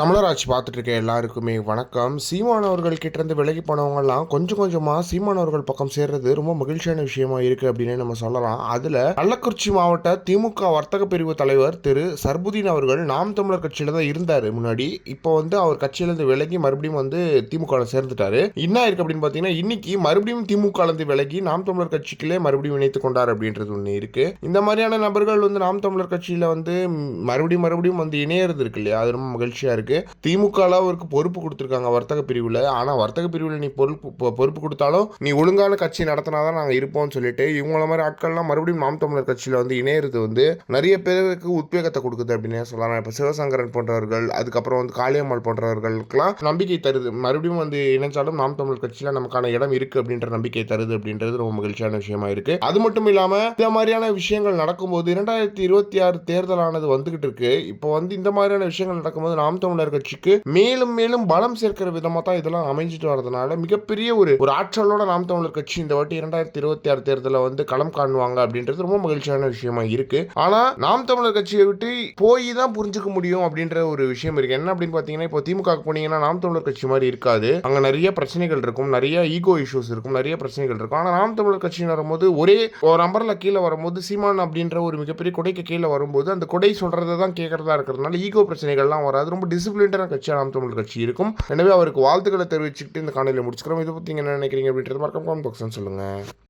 தமிழராட்சி பார்த்துட்டு இருக்க எல்லாருக்குமே. வணக்கம். சீமானவர்கள் கிட்டேருந்து விலகி போனவங்கலாம் கொஞ்சம் கொஞ்சமாக சீமானவர்கள் பக்கம் சேர்றது ரொம்ப மகிழ்ச்சியான விஷயமா இருக்குது அப்படின்னு நம்ம சொல்லலாம். அதில் கள்ளக்குறிச்சி மாவட்ட திமுக வர்த்தக பிரிவு தலைவர் திரு சர்புதீன் அவர்கள் நாம் தமிழர் கட்சியில் தான் இருந்தார் முன்னாடி. இப்போ வந்து அவர் கட்சியிலேருந்து விலகி மறுபடியும் வந்து திமுகவில் சேர்ந்துட்டாரு. என்ன இருக்குது அப்படின்னு பார்த்தீங்கன்னா இன்னைக்கு மறுபடியும் திமுகலேருந்து விலகி நாம் தமிழர் கட்சிக்குள்ளே மறுபடியும் இணைத்து கொண்டார் அப்படின்றது ஒன்று இருக்குது இந்த மாதிரியான நபர்கள் வந்து நாம் தமிழர் கட்சியில் வந்து மறுபடியும் மறுபடியும் வந்து இணையிறது இருக்கு இல்லையா? அது ரொம்ப மகிழ்ச்சியா இருக்கு. திமுக அவருக்கு பொறுப்பு கொடுத்துருக்காங்க வர்த்தக பிரிவில். ஆனால் வர்த்தக பிரிவில் நீ பொறுப்பு பொறுப்பு கொடுத்தாலும் நீ ஒழுங்கான கட்சி நடத்தினாதான் நாங்கள் இருப்போம்னு சொல்லிட்டு இவங்கள மாதிரி ஆட்கள்லாம் மறுபடியும் நாம் தமிழர் கட்சியில் வந்து இணையிறது வந்து நிறைய பேருக்கு உத்வேகத்தை கொடுக்குது அப்படின்னு சொல்லலாம். இப்போ சிவசங்கரன் போன்றவர்கள் அதுக்கப்புறம் வந்து காளியம்மாள் போன்றவர்களுக்கெல்லாம் நம்பிக்கை தருது. மறுபடியும் வந்து இணைஞ்சாலும் நாம் தமிழர் கட்சியில் நமக்கான இடம் இருக்கு அப்படின்ற நம்பிக்கை தருது அப்படின்றது ரொம்ப மகிழ்ச்சியான விஷயமா இருக்கு. அது மட்டும் இல்லாம இந்த மாதிரியான விஷயங்கள் நடக்கும்போது இரண்டாயிரத்தி இருபத்தி ஆறு தேர்தலானது வந்துகிட்டு இருக்கு. இப்போ வந்து இந்த மாதிரியான விஷயங்கள் நடக்கும்போது நாம் தமிழ் தமிழர் கட்சிக்கு மேலும் மேலும் பலம் சேர்க்கிற விதமா தான் இதெல்லாம் அமைஞ்சிட்டு வரதுனால மிகப்பெரிய ஒரு ஒரு ஆற்றலோட நாம் தமிழர் கட்சி இந்த வாட்டி இரண்டாயிரத்தி இருபத்தி ஆறு தேர்தலில் வந்து களம் காணுவாங்க அப்படின்றது ரொம்ப மகிழ்ச்சியான விஷயமா இருக்கு. ஆனா நாம் தமிழர் கட்சியை விட்டு போய் தான் புரிஞ்சுக்க முடியும் அப்படின்ற ஒரு விஷயம் இருக்கு. என்ன அப்படின்னு பாத்தீங்கன்னா இப்போ திமுக போனீங்கன்னா நாம் தமிழர் கட்சி மாதிரி இருக்காது. அங்க நிறைய பிரச்சனைகள் இருக்கும் நிறைய ஈகோ இஷ்யூஸ் இருக்கும் நிறைய பிரச்சனைகள் இருக்கும். ஆனா நாம் தமிழர் கட்சின்னு வரும்போது ஒரே ஒரு நம்பர்ல கீழே வரும்போது சீமான் அப்படின்ற ஒரு மிகப்பெரிய கொடைக்கு கீழே வரும்போது அந்த கொடை சொல்றதை தான் கேட்கறதா இருக்கிறதுனால ஈகோ பிரச்சனைகள்லாம் வராது. ரொம்ப டிசிப்ளின்டான கட்சியாக நாம் தமிழர் கட்சி இருக்கும். எனவே அவருக்கு வாழ்த்துக்களை தெரிவிச்சுக்கிட்டு இந்த காணொலியில் முடிச்சுக்கிறோம். இதை பற்றி நீங்கள் என்ன நினைக்கிறீங்க அப்படின்றது மறக்காம comment பாக்ஸ்ன்னு சொல்லுங்கள் சொல்லுங்க.